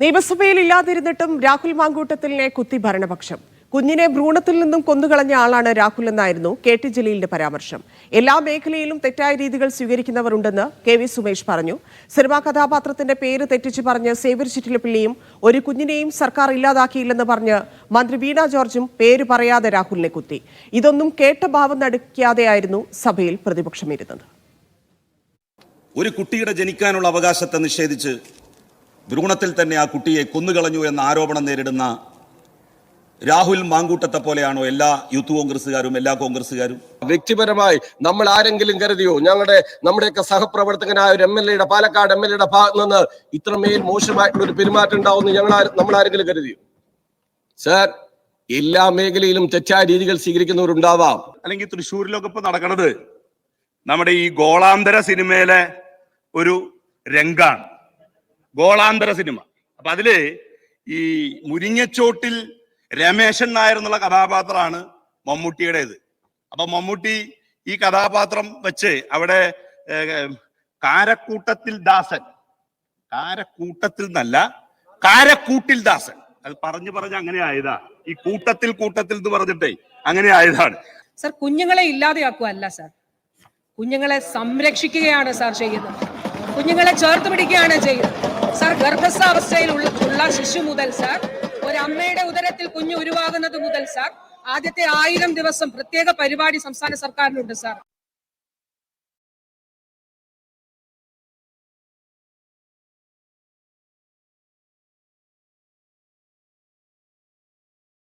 നിയമസഭയിൽ ഇല്ലാതിരുന്നിട്ടും രാഹുൽ മാങ്കൂട്ടത്തിലിനെ കുത്തി ഭരണപക്ഷം. കുഞ്ഞിനെ ഭ്രൂണത്തിൽ നിന്നും കൊന്നുകളഞ്ഞ ആളാണ് രാഹുൽ എന്നായിരുന്നു കെ ടി ജലീലിന്റെ പരാമർശം. എല്ലാ മേഖലയിലും തെറ്റായ രീതികൾ സ്വീകരിക്കുന്നവർ ഉണ്ടെന്ന് കെ വി സുമേഷ് പറഞ്ഞു. സിനിമാ കഥാപാത്രത്തിന്റെ പേര് തെറ്റിച്ച് പറഞ്ഞ് സേവ്യർ ചിറ്റിലപ്പിള്ളിയും ഒരു കുഞ്ഞിനെയും സർക്കാർ ഇല്ലാതാക്കിയില്ലെന്ന് പറഞ്ഞ് മന്ത്രി വീണ ജോർജും പേര് പറയാതെ രാഹുലിനെ കുത്തി. ഇതൊന്നും കേട്ട ഭാവം നടുക്കാതെയായിരുന്നു സഭയിൽ പ്രതിപക്ഷം ഇരുന്നത്. ഒരു കുട്ടിയുടെ ജനിക്കാനുള്ള അവകാശത്തെ നിഷേധിച്ച് ഭ്രൂണത്തിൽ തന്നെ ആ കുട്ടിയെ കൊന്നുകളഞ്ഞു എന്ന ആരോപണം നേരിടുന്ന രാഹുൽ മാങ്കൂട്ടത്തെ പോലെയാണോ എല്ലാ യൂത്ത് കോൺഗ്രസ്സുകാരും എല്ലാ കോൺഗ്രസ്സുകാരും? വ്യക്തിപരമായി നമ്മൾ ആരെങ്കിലും കരുതിയോ? ഞങ്ങളുടെ നമ്മുടെയൊക്കെ സഹപ്രവർത്തകനായ ഒരു എം എൽ എയുടെ പാലക്കാട് എം എൽ എയുടെ ഭാഗത്ത് നിന്ന് ഇത്രമേൽ മോശമായിട്ടുള്ള ഒരു പെരുമാറ്റം ഉണ്ടാവുമെന്ന് ഞങ്ങൾ നമ്മൾ ആരെങ്കിലും കരുതിയോ? സാർ എല്ലാ മേഖലയിലും തെറ്റായ രീതികൾ സ്വീകരിക്കുന്നവരുണ്ടാവാം. അല്ലെങ്കിൽ തൃശ്ശൂരിലൊക്കെ ഇപ്പൊ നടക്കണത് നമ്മുടെ ഈ ഗോളാന്തര സിനിമയിലെ ഒരു രംഗാണ്. ഗോളാന്തര സിനിമ. അപ്പൊ അതിൽ ഈ മുരിങ്ങച്ചോട്ടിൽ രമേശൻ നായർ എന്നുള്ള കഥാപാത്രമാണ് മമ്മൂട്ടിയുടേത്. അപ്പൊ മമ്മൂട്ടി ഈ കഥാപാത്രം വെച്ച് അവിടെ കാരക്കൂട്ടത്തിൽ ദാസൻ. കാരക്കൂട്ടത്തിൽ എന്നല്ല കാരക്കൂട്ടിൽ ദാസൻ. അത് പറഞ്ഞു പറഞ്ഞ് അങ്ങനെ ആയതാ. ഈ കൂട്ടത്തിൽ കൂട്ടത്തിൽ എന്ന് പറഞ്ഞിട്ടേ അങ്ങനെ ആയതാണ്. സർ കുഞ്ഞുങ്ങളെ ഇല്ലാതെയാക്കുവല്ല സർ. കുഞ്ഞുങ്ങളെ സംരക്ഷിക്കുകയാണ് സർ ചെയ്യുന്നത്. കുഞ്ഞുങ്ങളെ ചേർത്ത് പിടിക്കുകയാണ് ചെയ്യുന്നത്. സാർ ഗർഭസ്ഥാവസ്ഥയിൽ ഉള്ള ശിശു മുതൽ സാർ അമ്മയുടെ ഉദരത്തിൽ കുഞ്ഞ് ഉരുവാകുന്നത് മുതൽ സാർ ആദ്യത്തെ ആയിരം ദിവസം പ്രത്യേക പരിപാടി സംസ്ഥാന സർക്കാരിനുണ്ട് സാർ.